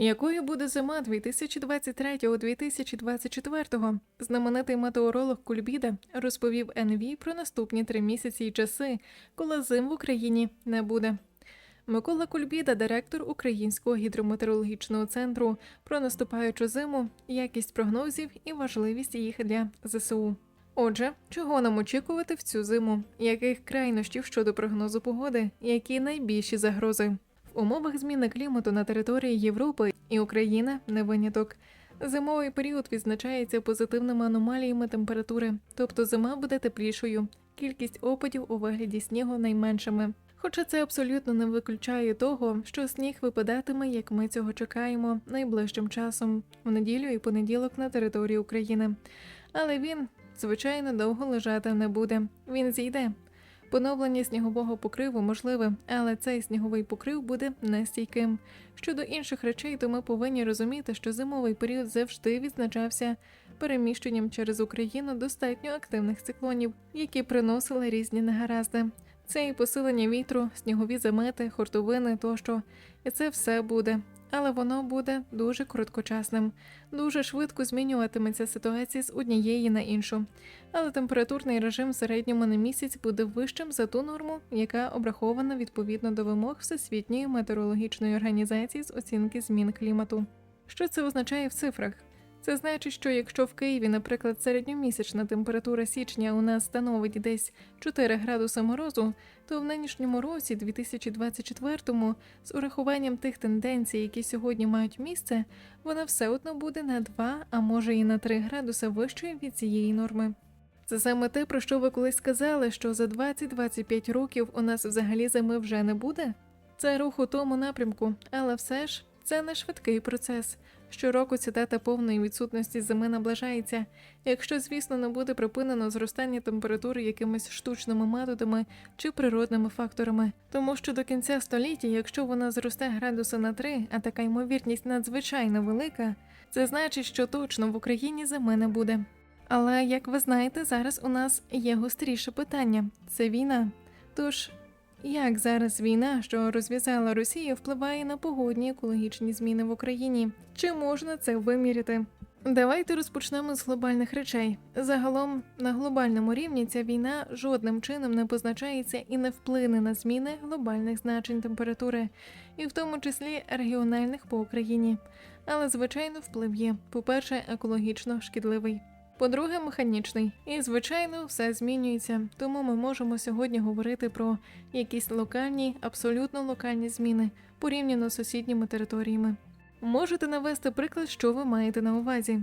Якою буде зима 2023-2024? Знаменитий метеоролог Кульбіда розповів НВ про наступні три місяці і часи, коли зим в Україні не буде. Микола Кульбіда, директор Українського гідрометеорологічного центру, про наступаючу зиму, якість прогнозів і важливість їх для ЗСУ. Отже, чого нам очікувати в цю зиму? Яких крайнощів щодо прогнозу погоди? Які найбільші загрози? В умовах зміни клімату на території Європи і Україна не виняток. Зимовий період відзначається позитивними аномаліями температури, тобто зима буде теплішою, кількість опадів у вигляді снігу найменшими. Хоча це абсолютно не виключає того, що сніг випадатиме, як ми цього чекаємо, найближчим часом, в неділю і понеділок на території України. Але він, звичайно, довго лежати не буде. Він зійде. Поновлення снігового покриву можливе, але цей сніговий покрив буде нестійким. Щодо інших речей, то ми повинні розуміти, що зимовий період завжди відзначався переміщенням через Україну достатньо активних циклонів, які приносили різні негаразди. Це і посилення вітру, снігові замети, хуртовини тощо. І це все буде. Але воно буде дуже короткочасним, дуже швидко змінюватиметься ситуація з однієї на іншу. Але температурний режим в середньому на місяць буде вищим за ту норму, яка обрахована відповідно до вимог Всесвітньої метеорологічної організації з оцінки змін клімату. Що це означає в цифрах? Це значить, що якщо в Києві, наприклад, середньомісячна температура січня у нас становить десь 4 градуси морозу, то в нинішньому році, 2024-му, з урахуванням тих тенденцій, які сьогодні мають місце, вона все одно буде на 2, а може і на 3 градуси вищою від цієї норми. Це саме те, про що ви колись сказали, що за 20-25 років у нас взагалі зими вже не буде. Це рух у тому напрямку, але все ж це не швидкий процес. Щороку ця дата повної відсутності зими наближається, якщо, звісно, не буде припинено зростання температури якимись штучними методами чи природними факторами. Тому що до кінця століття, якщо вона зросте градуси на 3, а така ймовірність надзвичайно велика, це значить, що точно в Україні зими не буде. Але як ви знаєте, зараз у нас є гостріше питання це війна. Тож як зараз війна, що розв'язала Росію, впливає на погодні екологічні зміни в Україні? Чи можна це виміряти? Давайте розпочнемо з глобальних речей. Загалом на глобальному рівні ця війна жодним чином не позначається і не вплине на зміни глобальних значень температури, і в тому числі регіональних по Україні. Але звичайно вплив є. По-перше, екологічно шкідливий. По-друге, механічний. І, звичайно, все змінюється. Тому ми можемо сьогодні говорити про якісь локальні, абсолютно локальні зміни порівняно з сусідніми територіями. Можете навести приклад, що ви маєте на увазі.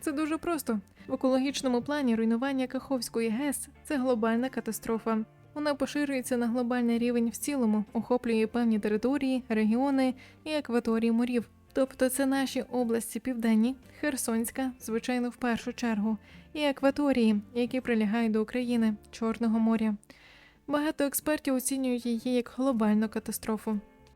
Це дуже просто. В екологічному плані руйнування Каховської ГЕС це глобальна катастрофа. Вона поширюється на глобальний рівень в цілому, охоплює певні території, регіони і акваторії морів. Тобто це наші області південні, Херсонська, звичайно, в першу чергу, і акваторії, які прилягають до України, Чорного моря. Багато експертів оцінюють її як глобальну катастрофу.